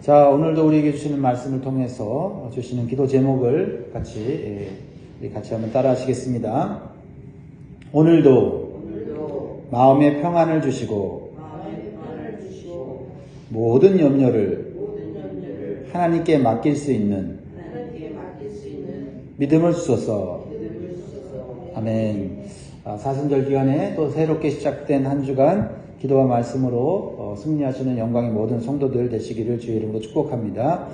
자, 오늘도 우리에게 주시는 말씀을 통해서 주시는 기도 제목을 같이, 예, 우리 같이 한번 따라 하시겠습니다. 오늘도 오늘도 마음의 평안을 주시고 주시고 모든 염려를 염려를 하나님께 맡길 수 있는. 믿음을 주소서. 아멘. 아, 사순절 기간에 또 새롭게 시작된 한 주간 기도와 말씀으로 어, 승리하시는 영광의 모든 성도들 되시기를 주의 이름으로 축복합니다.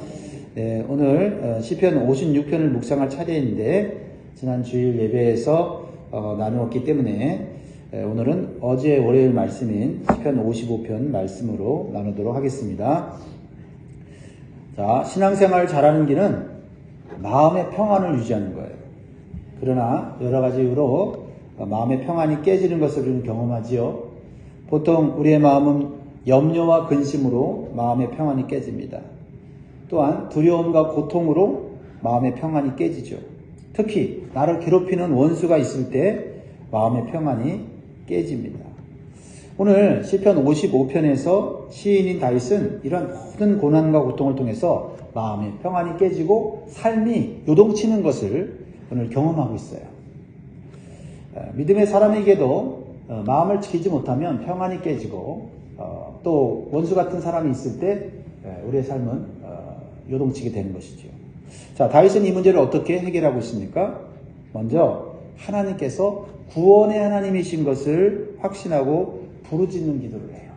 네, 오늘 어, 시편 56편을 묵상할 차례인데 지난 주일 예배에서 어, 나누었기 때문에 에, 오늘은 어제 월요일 말씀인 시편 55편 말씀으로 나누도록 하겠습니다. 자, 신앙생활을 잘하는 길은 마음의 평안을 유지하는 거예요. 그러나 여러 가지 이유로 마음의 평안이 깨지는 것을 경험하지요. 보통 우리의 마음은 염려와 근심으로 마음의 평안이 깨집니다. 또한 두려움과 고통으로 마음의 평안이 깨지죠. 특히 나를 괴롭히는 원수가 있을 때 마음의 평안이 깨집니다. 오늘 시편 55편에서 시인인 다윗은 이런 모든 고난과 고통을 통해서 마음의 평안이 깨지고 삶이 요동치는 것을 오늘 경험하고 있어요. 어, 믿음의 사람에게도 어, 마음을 지키지 못하면 평안이 깨지고 어, 또 원수 같은 사람이 있을 때 에, 우리의 삶은 어, 요동치게 되는 것이죠. 자, 다윗은 이 문제를 어떻게 해결하고 있습니까? 먼저 하나님께서 구원의 하나님이신 것을 확신하고 부르짖는 기도를 해요.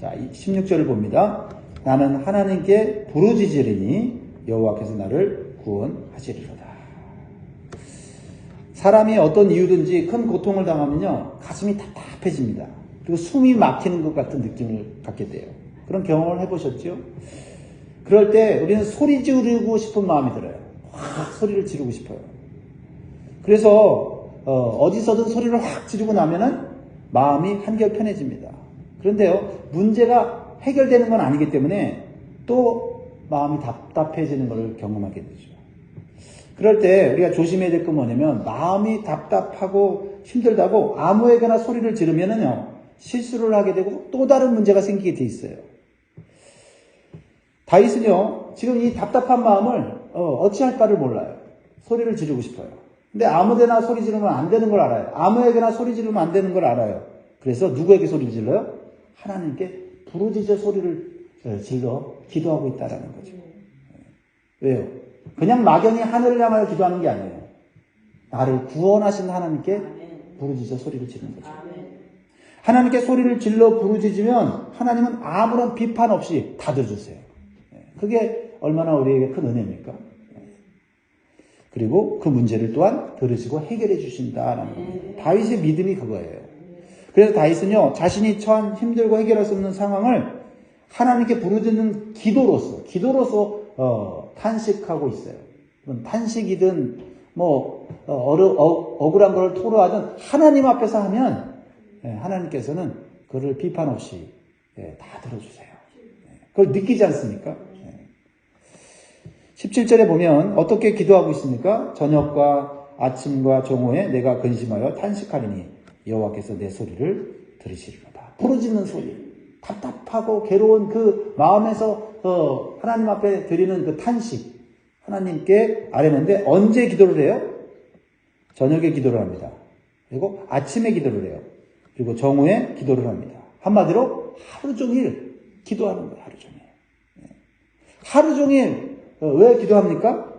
자, 16절을 봅니다. 나는 하나님께 부르짖으리니 여호와께서 나를 구원하시리로다. 사람이 어떤 이유든지 큰 고통을 당하면요, 가슴이 답답해집니다. 그리고 숨이 막히는 것 같은 느낌을 갖게 돼요. 그런 경험을 해보셨죠? 그럴 때 우리는 소리 지르고 싶은 마음이 들어요. 확 소리를 지르고 싶어요. 그래서 어, 디서든 소리를 확 지르고 나면은 마음이 한결 편해집니다. 그런데요, 문제가 해결되는 건 아니기 때문에 또 마음이 답답해지는 것을 경험하게 되죠. 그럴 때 우리가 조심해야 될 건 뭐냐면 마음이 답답하고 힘들다고 아무에게나 소리를 지르면은요 실수를 하게 되고 또 다른 문제가 생기게 돼 있어요. 다윗은요 지금 이 답답한 마음을 어, 찌할 바를 몰라요. 소리를 지르고 싶어요. 근데 아무데나 소리 지르면 안 되는 걸 알아요. 아무에게나 소리 지르면 안 되는 걸 알아요. 그래서 누구에게 소리를 질러요? 하나님께 부르짖어 소리를 어, 질러 기도하고 있다라는 거죠. 왜요? 그냥 막연히 하늘을 향하여 기도하는 게 아니에요. 나를 구원하신 하나님께. 부르짖어 소리를 지르는 거죠. 하나님께 소리를 질러 부르짖으면 하나님은 아무런 비판 없이 다 들어주세요. 예, 그게 얼마나 우리에게 큰 은혜입니까? 예. 그리고 그 문제를 또한 들으시고 해결해 주신다라는 겁니다. 다윗의 믿음이 그거예요. 그래서 다윗은요, 자신이 처한 힘들고 해결할 수 없는 상황을 하나님께 부르짖는 기도로서, 기도로서, 어, 탄식하고 있어요. 탄식이든, 뭐, 어, 어, 억울한 걸 토로하든, 하나님 앞에서 하면, 예, 하나님께서는 그를 비판 없이, 예, 다 들어주세요. 예, 그걸 느끼지 않습니까? 예. 17절에 보면, 어떻게 기도하고 있습니까? 저녁과 아침과 정오에 내가 근심하여 탄식하리니, 여호와께서 내 소리를 들으시리로다. 부르짖는 소리. 답답하고 괴로운 그 마음에서 어, 하나님 앞에 드리는 그 탄식 하나님께 아뢰는데 언제 기도를 해요? 저녁에 기도를 합니다. 그리고 아침에 기도를 해요. 그리고 정오에 기도를 합니다. 한마디로 하루 종일 기도하는 거예요. 하루 종일. 예. 하루 종일 어, 왜 기도합니까?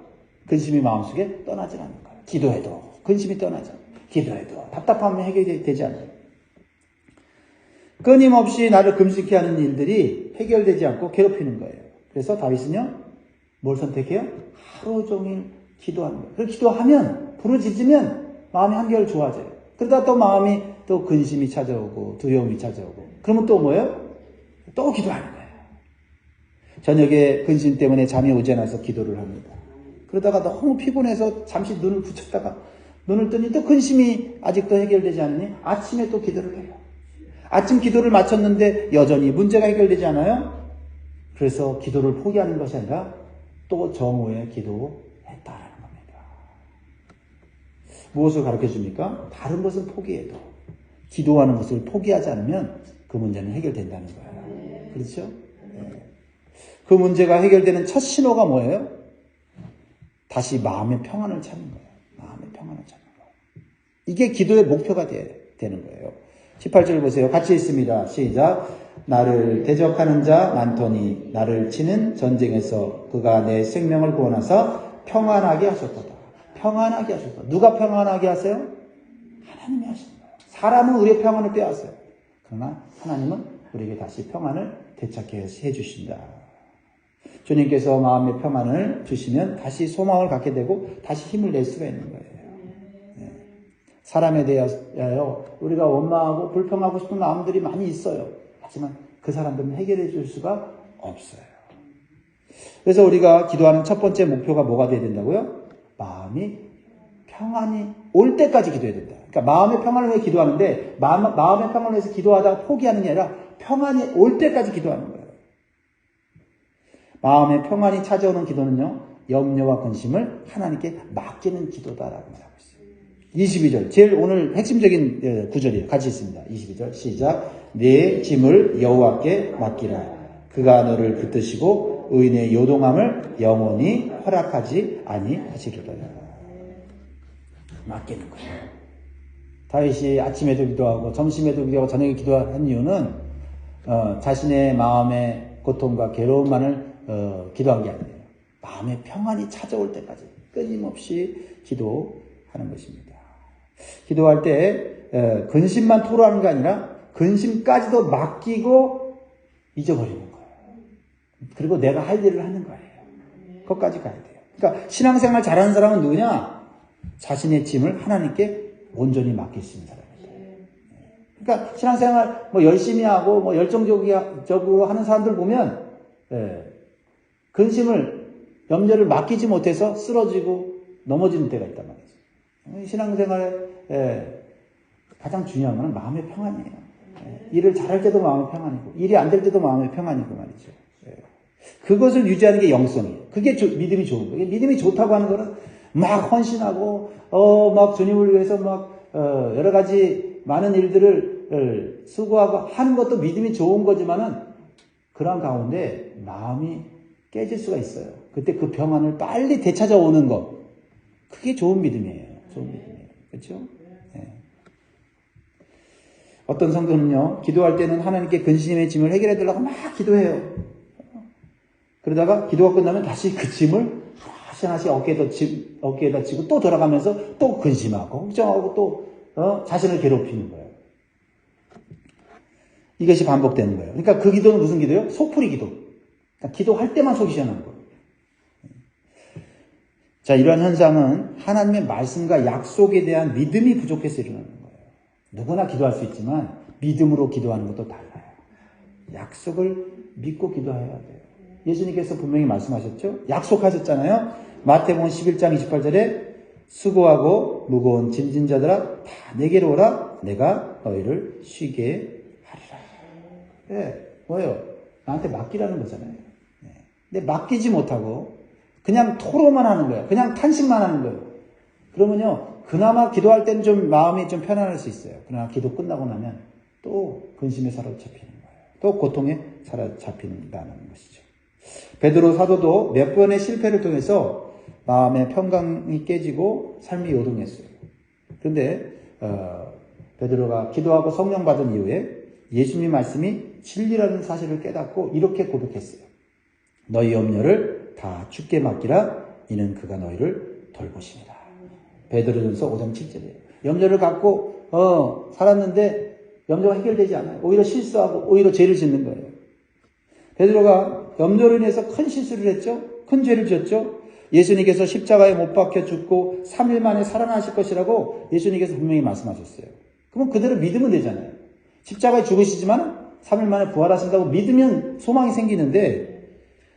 근심이 마음속에 떠나질 않는 거예요. 기도해도 근심이 않아요. 기도해도 답답함이 해결이 되지 않아요. 끊임없이 나를 금식케 하는 일들이 해결되지 않고 괴롭히는 거예요. 그래서 다윗은요, 뭘 선택해요? 하루 종일 기도하는 거예요. 그리고 기도하면, 부르짖으면 마음이 한결 좋아져요. 그러다 또 마음이 또 근심이 찾아오고, 두려움이 찾아오고. 그러면 또 뭐예요? 또 기도하는 거예요. 저녁에 근심 때문에 잠이 오지 않아서 기도를 합니다. 그러다가 너무 피곤해서 잠시 눈을 붙였다가 눈을 뜨니 또 근심이 아직도 해결되지 않으니 아침에 또 기도를 해요. 아침 기도를 마쳤는데 여전히 문제가 해결되지 않아요? 그래서 기도를 포기하는 것이 아니라 또 정오에 기도했다라는 겁니다. 무엇을 가르쳐 줍니까? 다른 것은 포기해도 기도하는 것을 포기하지 않으면 그 문제는 해결된다는 거예요. 그렇죠? 네. 그 문제가 해결되는 첫 신호가 뭐예요? 다시 마음의 평안을 찾는 거예요. 마음의 평안을 찾는 거예요. 이게 기도의 목표가 되, 되는 거예요. 18절 보세요. 같이 있습니다. 시작. 나를 대적하는 자 많더니 나를 치는 전쟁에서 그가 내 생명을 구원하사 평안하게 하셨도다. 평안하게 하셨다. 누가 평안하게 하세요? 하나님이 거예요. 사람은 우리의 평안을 빼앗어요. 그러나 하나님은 우리에게 다시 평안을 되찾게 해주신다. 주님께서 마음의 평안을 주시면 다시 소망을 갖게 되고 다시 힘을 낼 수가 있는 거예요. 네. 사람에 대하여 우리가 원망하고 불평하고 싶은 마음들이 많이 있어요. 하지만 그 사람들은 해결해 줄 수가 없어요. 그래서 우리가 기도하는 첫 번째 목표가 뭐가 돼야 된다고요? 마음이 평안이 올 때까지 기도해야 된다. 그러니까 마음의 평안을 위해 기도하는데 마음, 마음의 평안을 위해서 기도하다가 포기하는 게 아니라 평안이 올 때까지 기도하는 거예요. 마음의 평안이 찾아오는 기도는요, 염려와 근심을 하나님께 맡기는 기도다라고 말하고 있어요. 22절. 제일 오늘 핵심적인 예, 구절이에요. 같이 있습니다. 22절. 시작. 내 짐을 여호와께 맡기라. 그가 너를 붙드시고 의인의 요동함을 영원히 허락하지 아니하시리라. 맡기는 거예요. 다윗이 아침에도 기도하고 점심에도 기도하고 저녁에 기도한 이유는 어, 자신의 마음의 고통과 괴로움만을 어, 기도한 게 아니에요. 마음의 평안이 찾아올 때까지 끊임없이 기도하는 것입니다. 기도할 때 에, 근심만 토로하는 게 아니라 근심까지도 맡기고 잊어버리는 거예요. 그리고 내가 할 일을 하는 거예요. 그것까지 가야 돼요. 그러니까 신앙생활 잘하는 사람은 누구냐? 자신의 짐을 하나님께 온전히 있는 사람이에요. 그러니까 신앙생활 뭐 열심히 하고 뭐 열정적으로 하는 사람들 보면 예, 근심을 염려를 맡기지 못해서 쓰러지고 넘어지는 때가 있단 말이죠. 신앙생활에 예, 가장 중요한 것은 마음의 평안이에요. 예, 일을 잘할 때도 마음의 평안이고 일이 안 될 때도 마음의 평안이고 말이죠. 예. 그것을 유지하는 게 영성이에요. 그게 조, 믿음이 좋은 거예요. 믿음이 좋다고 하는 거는 막 헌신하고 어 막 주님을 위해서 막 어, 여러 가지 많은 일들을 수고하고 하는 것도 믿음이 좋은 거지만은 그런 가운데 마음이 깨질 수가 있어요. 그때 그 평안을 빨리 되찾아오는 것. 그게 좋은 믿음이에요. 좋은 믿음이에요. 그렇죠? 네. 어떤 성도는요, 기도할 때는 하나님께 근심의 짐을 해결해 달라고 막 기도해요. 그러다가 기도가 끝나면 다시 그 짐을 하나씩 하나씩 어깨에다, 지, 어깨에다 지고 또 돌아가면서 또 근심하고, 걱정하고 또, 어, 자신을 괴롭히는 거예요. 이것이 반복되는 거예요. 그러니까 그 기도는 무슨 기도예요? 속풀이 기도. 그러니까 기도할 때만 속이 시원한 거예요. 자, 이러한 현상은 하나님의 말씀과 약속에 대한 믿음이 부족해서 일어나는 거예요. 누구나 기도할 수 있지만 믿음으로 기도하는 것도 달라요. 약속을 믿고 기도해야 돼요. 예수님께서 분명히 말씀하셨죠? 약속하셨잖아요? 마태복음 11장 28절에 수고하고 무거운 짐진 자들아 다 내게로 오라 내가 너희를 쉬게 하리라. 네, 뭐예요? 나한테 맡기라는 거잖아요. 네. 근데 맡기지 못하고 그냥 토로만 하는 거예요. 그냥 탄식만 하는 거예요. 그러면요, 그나마 기도할 때는 좀 마음이 좀 편안할 수 있어요. 그러나 기도 끝나고 나면 또 근심에 사로잡히는 거예요. 또 고통에 사로잡힌다는 것이죠. 베드로 사도도 몇 번의 실패를 통해서 마음의 평강이 깨지고 삶이 요동했어요. 그런데 어, 베드로가 기도하고 성령 받은 이후에 예수님 말씀이 진리라는 사실을 깨닫고 이렇게 고백했어요. 너희 염려를 다 죽게 맡기라 이는 그가 너희를 돌보십니다. 베드로전서 5장 7절이에요. 염려를 갖고 어, 살았는데 염려가 해결되지 않아요. 오히려 실수하고 오히려 죄를 짓는 거예요. 베드로가 염려로 인해서 큰 실수를 했죠. 큰 죄를 지었죠. 예수님께서 십자가에 못 박혀 죽고 3일 만에 살아나실 것이라고 예수님께서 분명히 말씀하셨어요. 그럼 그대로 믿으면 되잖아요. 십자가에 죽으시지만 3일 만에 부활하신다고 믿으면 소망이 생기는데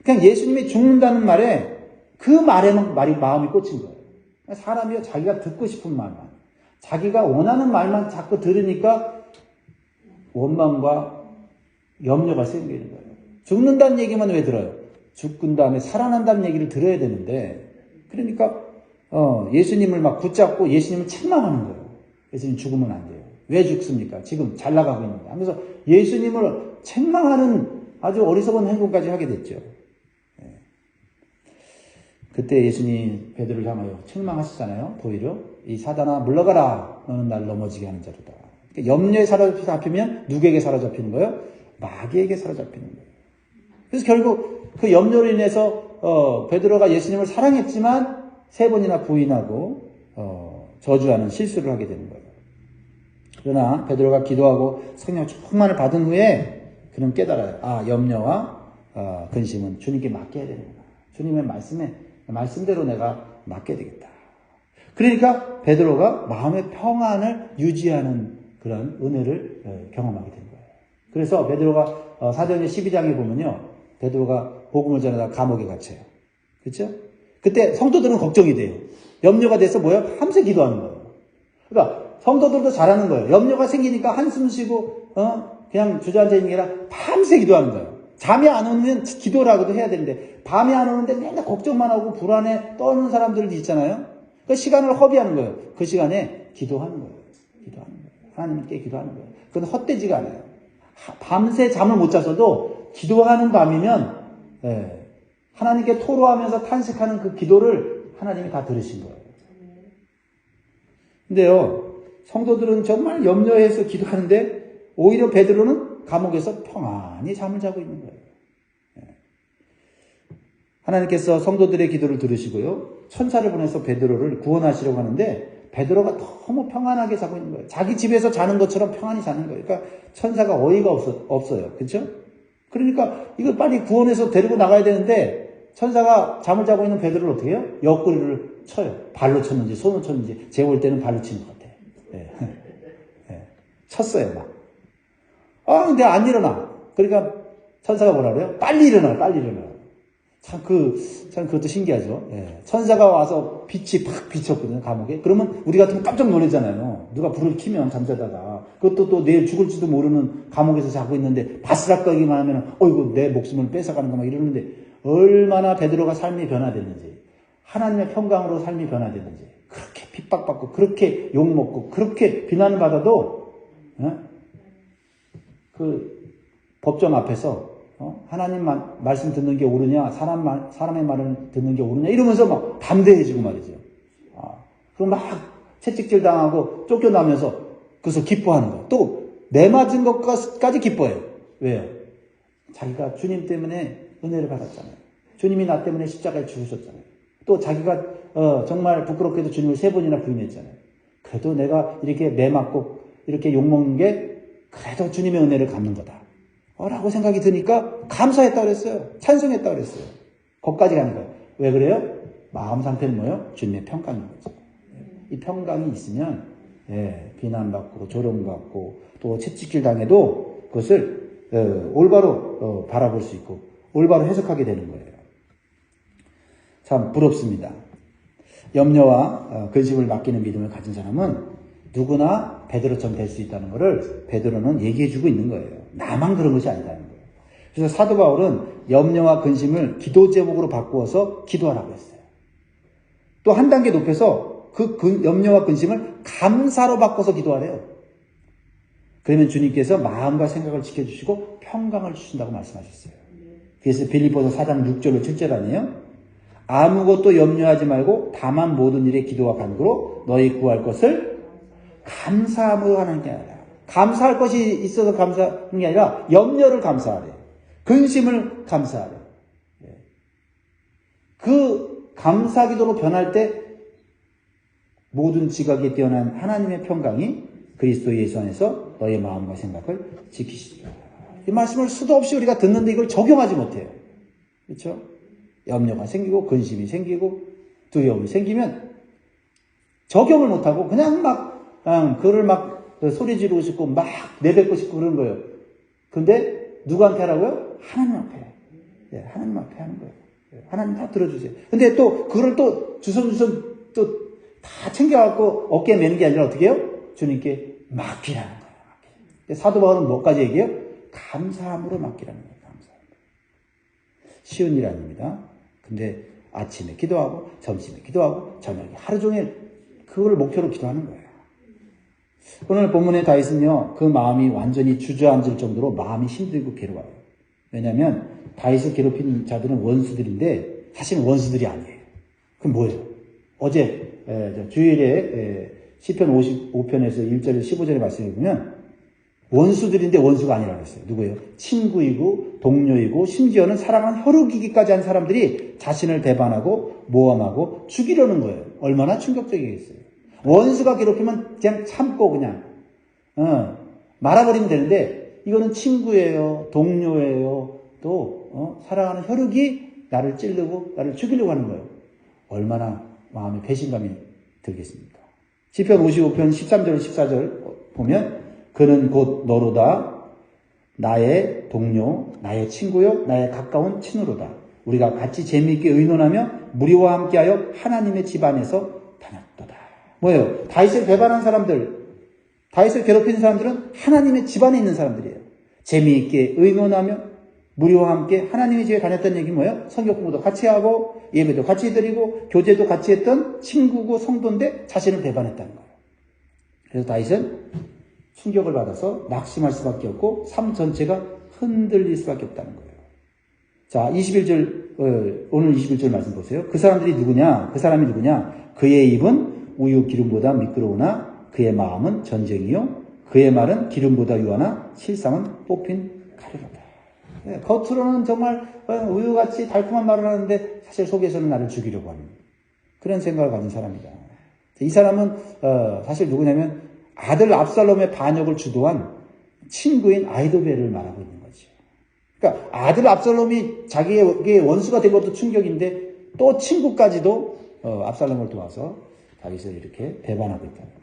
그냥 예수님이 죽는다는 말에 그 말에만 말이 마음이 꽂힌 거예요. 사람이요 자기가 듣고 싶은 말만, 자기가 원하는 말만 자꾸 들으니까 원망과 염려가 생기는 거예요. 죽는다는 얘기만 왜 들어요? 죽은 다음에 살아난다는 얘기를 들어야 되는데, 그러니까, 어, 예수님을 막 붙잡고 예수님을 책망하는 거예요. 예수님 죽으면 안 돼요. 왜 죽습니까? 지금 잘 나가고 있는데. 하면서 예수님을 책망하는 아주 어리석은 행동까지 하게 됐죠. 그때 예수님 베드로를 향하여 책망하시잖아요. 도리어 이 사단아 물러가라. 너는 날 넘어지게 하는 자로다. 그러니까 염려에 사로잡히면 누구에게 사로잡히는 거예요? 마귀에게 사로잡히는 거예요. 그래서 결국 그 염려로 인해서 어, 베드로가 예수님을 사랑했지만 세 번이나 부인하고 어, 저주하는 실수를 하게 되는 거예요. 그러나 베드로가 기도하고 성령 충만을 받은 후에 그는 깨달아요. 아 염려와 어, 근심은 주님께 맡겨야 되는구나. 주님의 말씀에 말씀대로 내가 맡게 되겠다. 그러니까 베드로가 마음의 평안을 유지하는 그런 은혜를 어, 경험하게 된 거예요. 그래서 베드로가 어, 사도행전 12장에 보면요. 베드로가 복음을 전하다 감옥에 갇혀요. 그렇죠? 그때 성도들은 걱정이 돼요. 염려가 돼서 뭐야? 밤새 기도하는 거예요. 그러니까 성도들도 잘하는 거예요. 염려가 생기니까 한숨 쉬고 어? 그냥 주저앉아 있는 게 아니라 밤새 기도하는 거예요. 잠이 안 오면 기도라고도 해야 되는데 밤이 안 오는데 맨날 걱정만 하고 불안해 떠는 사람들도 있잖아요. 그 시간을 허비하는 거예요. 그 시간에 기도하는 거예요. 기도하는 거예요. 하나님께 기도하는 거예요. 그건 헛되지가 않아요. 하- 밤새 잠을 못 자서도 기도하는 밤이면 예, 하나님께 토로하면서 탄식하는 그 기도를 하나님이 다 들으신 거예요. 근데요, 성도들은 정말 염려해서 기도하는데 오히려 베드로는 감옥에서 평안히 잠을 자고 있는 거예요. 예. 하나님께서 성도들의 기도를 들으시고요. 천사를 보내서 베드로를 구원하시려고 하는데 베드로가 너무 평안하게 자고 있는 거예요. 자기 집에서 자는 것처럼 평안히 자는 거예요. 그러니까 천사가 어이가 없어, 없어요. 그렇죠? 그러니까 이걸 빨리 구원해서 데리고 나가야 되는데 천사가 잠을 자고 있는 베드로를 어떻게 해요? 옆구리를 쳐요. 발로 쳤는지 손으로 쳤는지 제가 볼 때는 발로 치는 것 같아요. 예. 예. 쳤어요 막. 아 근데 안 일어나. 그러니까 천사가 뭐라 그래요? 빨리 일어나 빨리 일어나. 참 그, 참 그것도 신기하죠. 예. 천사가 와서 빛이 팍 비쳤거든요, 감옥에. 그러면 우리 같으면 깜짝 놀라잖아요. 누가 불을 켜면 잠자다가. 그것도 또 내일 죽을지도 모르는 감옥에서 자고 있는데 바스락거리기만 하면, 어이구, 내 목숨을 뺏어가는 거 막 이러는데, 얼마나 베드로가 삶이 변화됐는지, 하나님의 평강으로 삶이 변화됐는지, 그렇게 핍박받고, 그렇게 욕먹고, 그렇게 비난을 받아도, 예? 그 법정 앞에서 어? 하나님 말, 말씀 듣는 게 옳으냐, 사람 말, 사람의 말을 듣는 게 옳으냐, 이러면서 막 담대해지고 말이죠. 아, 그럼 막 채찍질 당하고 쫓겨나면서 그래서 기뻐하는 거예요. 또, 내 맞은 것까지 기뻐해요. 왜요? 자기가 주님 때문에 은혜를 받았잖아요. 주님이 나 때문에 십자가에 죽으셨잖아요. 또 자기가 어, 정말 부끄럽게도 주님을 세 번이나 부인했잖아요. 그래도 내가 이렇게 매 맞고 이렇게 욕먹는 게 그래도 주님의 은혜를 갚는 거다. 어, 라고 생각이 드니까 감사했다 그랬어요. 찬송했다 그랬어요. 거기까지 가는 거예요. 왜 그래요? 마음 상태는 뭐예요? 주님의 평강인 거죠. 이 평강이 있으면 예, 비난받고 조롱받고 또 채찍질 당해도 그것을 어, 올바로 어, 바라볼 수 있고 올바로 해석하게 되는 거예요. 참 부럽습니다. 염려와 어, 근심을 맡기는 믿음을 가진 사람은 누구나 베드로처럼 될 수 있다는 것을 베드로는 얘기해주고 있는 거예요. 나만 그런 것이 아니다는 거예요. 그래서 사도 바울은 염려와 근심을 기도 제목으로 바꾸어서 기도하라고 했어요. 또 한 단계 높여서 그 근- 염려와 근심을 감사로 바꿔서 기도하래요. 그러면 주님께서 마음과 생각을 지켜주시고 평강을 주신다고 말씀하셨어요. 그래서 빌리포서 4장 6절로 7절 아니에요? 아무것도 염려하지 말고 다만 모든 일에 기도와 간구로 너희 구할 것을 감사함으로 하는 게 아니라 감사할 것이 있어서 감사하는 게 아니라 염려를 감사하래. 근심을 감사하래. 예. 그 감사 기도로 변할 때 모든 지각에 뛰어난 하나님의 평강이 그리스도 예수 안에서 너의 마음과 생각을 지키시리라. 이 말씀을 수도 없이 우리가 듣는데 이걸 적용하지 못해요. 그렇죠? 염려가 생기고 근심이 생기고 두려움이 생기면 적용을 못하고 그냥 막 그냥 그를 막 소리 지르고 싶고 막 내뱉고 싶고 그런 거예요. 근데 누구한테 하라고요? 하나님 앞에. 예, 하나님 앞에 하는 거예요. 예, 하나님 다 들어주세요. 근데 또 그걸 또 주섬주섬 또 다 챙겨갖고 어깨에 매는 게 아니라 어떻게 해요? 주님께 맡기라는 거예요. 맡기라. 사도 바울은 뭐까지 얘기해요? 감사함으로 맡기라는 거예요. 감사함. 쉬운 일 아닙니다. 근데 아침에 기도하고 점심에 기도하고 저녁에 하루 종일 그걸 목표로 기도하는 거예요. 오늘 본문의 다윗은요, 그 마음이 완전히 주저앉을 정도로 마음이 힘들고 괴로워요. 왜냐하면 다윗을 괴롭힌 자들은 원수들인데 사실은 원수들이 아니에요. 그럼 뭐예요? 어제 주일에 에, 시편 55편에서 1절에서 15절에 말씀해 보면 원수들인데 원수가 아니라고 했어요. 누구예요? 친구이고 동료이고 심지어는 사랑한 혈육이기까지 한 사람들이 자신을 배반하고 모함하고 죽이려는 거예요. 얼마나 충격적이겠어요. 원수가 괴롭히면 그냥 참고 그냥 어, 말아버리면 되는데 이거는 친구예요, 동료예요, 또 어, 사랑하는 혈육이 나를 찌르고 나를 죽이려고 하는 거예요. 얼마나 마음에 배신감이 들겠습니까? 시편 55편 13절 14절 보면 그는 곧 너로다 나의 동료 나의 친구요 나의 가까운 친으로다 우리가 같이 재미있게 의논하며 무리와 함께하여 하나님의 집안에서 뭐예요? 다윗을 배반한 사람들 다윗을 괴롭히는 사람들은 하나님의 집안에 있는 사람들이에요 재미있게 의논하며 무리와 함께 하나님의 집에 다녔다는 얘기 뭐예요? 성경 공부도 같이 하고 예배도 같이 드리고 교제도 같이 했던 친구고 성도인데 자신을 배반했다는 거예요. 그래서 다윗은 충격을 받아서 낙심할 수밖에 없고 삶 전체가 흔들릴 수밖에 없다는 거예요. 자, 21절 어, 오늘 21절 말씀 보세요. 그 사람들이 누구냐? 그 사람이 누구냐? 그의 입은 우유 기름보다 미끄러우나 그의 마음은 전쟁이요 그의 말은 기름보다 유하나 실상은 뽑힌 가루로다. 네, 겉으로는 정말 어, 우유같이 달콤한 말을 하는데 사실 속에서는 나를 죽이려고 하는 그런 생각을 가진 사람이다. 이 사람은 어, 사실 누구냐면 아들 압살롬의 반역을 주도한 친구인 아이도벨을 말하고 있는 거죠. 그러니까 아들 압살롬이 자기의 원수가 된 것도 충격인데 또 친구까지도 어, 압살롬을 도와서 다윗을 이렇게 배반하고 있다는 거죠.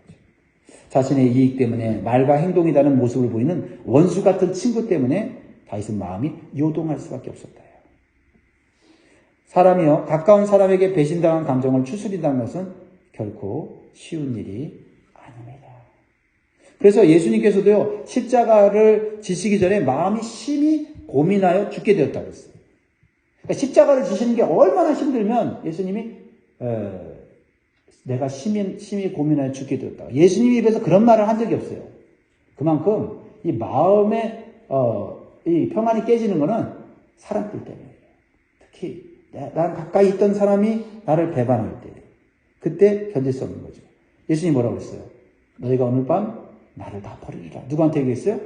자신의 이익 때문에 말과 행동이 다른 모습을 보이는 원수 같은 친구 때문에 다윗은 마음이 요동할 수밖에 없었다. 사람이요 가까운 사람에게 배신당한 감정을 추스린다는 것은 결코 쉬운 일이 아닙니다. 그래서 예수님께서도요 십자가를 지시기 전에 마음이 심히 고민하여 죽게 되었다고 했어요. 그러니까 십자가를 지시는 게 얼마나 힘들면 예수님이 에, 내가 심히, 심히 고민하여 죽게 되었다. 예수님 입에서 그런 말을 한 적이 없어요. 그만큼 이 마음에 어, 이 평안이 깨지는 것은 사람들 때문이에요. 특히 난 가까이 있던 사람이 나를 배반할 때 그때 견딜 수 없는 거죠. 예수님 뭐라고 했어요? 너희가 오늘 밤 나를 다 버리리라. 누구한테 얘기했어요?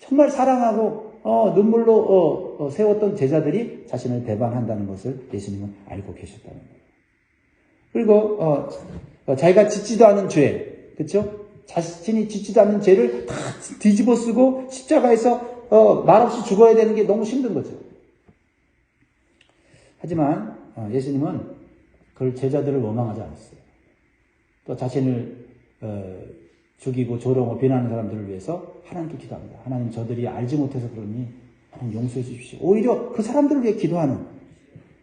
정말 사랑하고 어, 눈물로 어, 어, 세웠던 제자들이 자신을 배반한다는 것을 예수님은 알고 계셨다는 거예요. 그리고 어, 어, 자기가 짓지도 않은 죄, 그렇죠? 자신이 짓지도 않는 죄를 다 뒤집어 쓰고 십자가에서 어, 말없이 죽어야 되는 게 너무 힘든 거죠. 하지만 어, 예수님은 그걸 제자들을 원망하지 않았어요. 또 자신을 어, 죽이고 조롱하고 비난하는 사람들을 위해서 하나님께 기도합니다. 하나님 저들이 알지 못해서 그러니 하나님 용서해 주십시오. 오히려 그 사람들을 위해 기도하는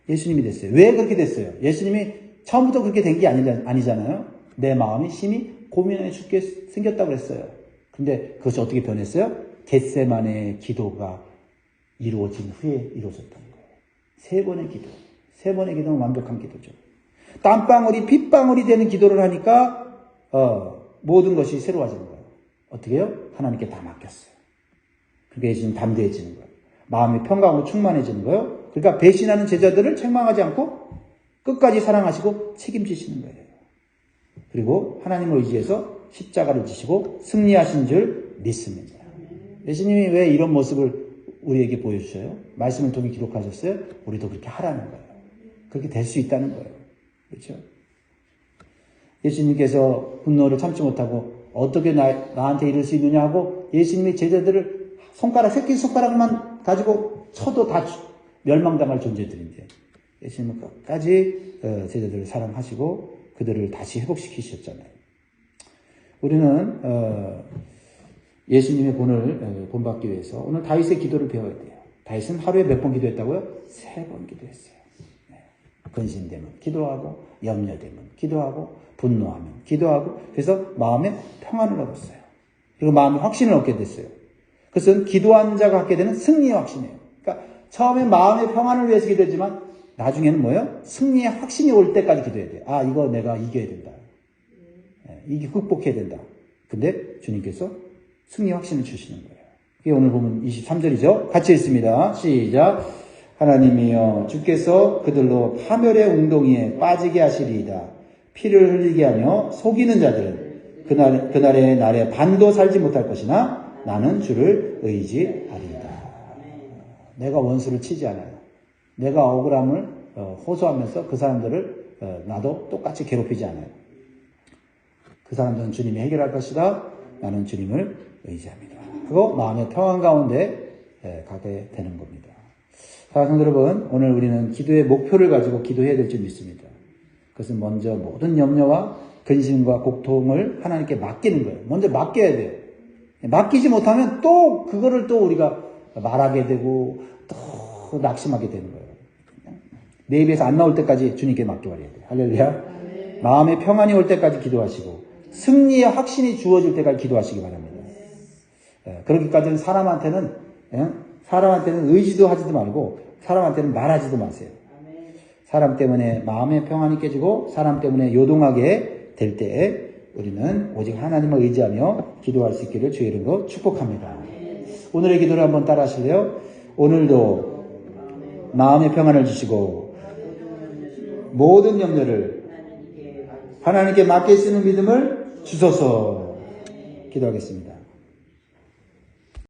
예수님이 됐어요. 왜 그렇게 됐어요? 예수님이 처음부터 그렇게 된 게 아니잖아요. 내 마음이 심히 고민해 죽게 생겼다고 그랬어요. 근데 그것이 어떻게 변했어요? 겟세만의 기도가 이루어진 후에 이루어졌다는 거예요. 세 번의 기도. 세 번의 기도는 완벽한 기도죠. 땀방울이 핏방울이 되는 기도를 하니까 어, 모든 것이 새로워지는 거예요. 어떻게 해요? 하나님께 다 맡겼어요. 그게 지금 담대해지는 거예요. 마음이 평강으로 충만해지는 거예요. 그러니까 배신하는 제자들을 책망하지 않고 끝까지 사랑하시고 책임지시는 거예요. 그리고 하나님을 의지해서 십자가를 지시고 승리하신 줄 믿습니다. 예수님이 왜 이런 모습을 우리에게 보여주셔요? 말씀을 통해 기록하셨어요? 우리도 그렇게 하라는 거예요. 그렇게 될 수 있다는 거예요. 그렇죠? 예수님께서 분노를 참지 못하고 어떻게 나, 나한테 이럴 수 있느냐 하고 예수님의 제자들을 손가락, 새끼 손가락만 가지고 쳐도 다 멸망당할 존재들인데 예수님은 끝까지 어, 제자들을 사랑하시고 그들을 다시 회복시키셨잖아요. 우리는 어, 예수님의 본을 어, 본받기 위해서 오늘 다윗의 기도를 배워야 돼요. 다윗은 하루에 몇 번 기도했다고요? 세 번 기도했어요. 네. 근심되면 기도하고 염려되면 기도하고 분노하면 기도하고 그래서 마음에 평안을 얻었어요. 그리고 마음에 확신을 얻게 됐어요. 그것은 기도한 자가 갖게 되는 승리의 확신이에요. 그러니까 처음에 마음의 평안을 위해서 기도했지만 나중에는 뭐예요? 승리의 확신이 올 때까지 기도해야 돼요. 아, 이거 내가 이겨야 된다. 네, 이게 극복해야 된다. 근데 주님께서 승리 확신을 주시는 거예요. 이게 오늘 보면 23절이죠. 같이 읽습니다. 시작. 하나님이여 주께서 그들로 파멸의 웅덩이에 빠지게 하시리이다. 피를 흘리게 하며 속이는 자들은 그날, 그날의 날에 반도 살지 못할 것이나 나는 주를 의지하리이다. 내가 원수를 치지 않아요. 내가 억울함을 어, 호소하면서 그 사람들을 어, 나도 똑같이 괴롭히지 않아요. 그 사람들은 주님이 해결할 것이다. 나는 주님을 의지합니다. 그거 마음의 평안 가운데 예, 가게 되는 겁니다. 사랑하는 여러분, 오늘 우리는 기도의 목표를 가지고 기도해야 될 줄 믿습니다. 그것은 먼저 모든 염려와 근심과 고통을 하나님께 맡기는 거예요. 먼저 맡겨야 돼요. 맡기지 못하면 또 그거를 또 우리가 말하게 되고 또 낙심하게 되는 거예요. 내 입에서 안 나올 때까지 주님께 맡겨버려야 돼요. 할렐루야. 마음의 평안이 올 때까지 기도하시고 승리의 확신이 주어질 때까지 기도하시기 바랍니다. 예, 그러기까지는 사람한테는 예? 사람한테는 의지도 하지도 말고 사람한테는 말하지도 마세요. 사람 때문에 마음의 평안이 깨지고 사람 때문에 요동하게 될 때에 우리는 오직 하나님을 의지하며 기도할 수 있기를 주의 이름으로 축복합니다. 오늘의 기도를 한번 따라 하실래요? 오늘도 마음의 평안을 주시고 모든 염려를 하나님께 맡길 수 있는 믿음을 주소서 기도하겠습니다.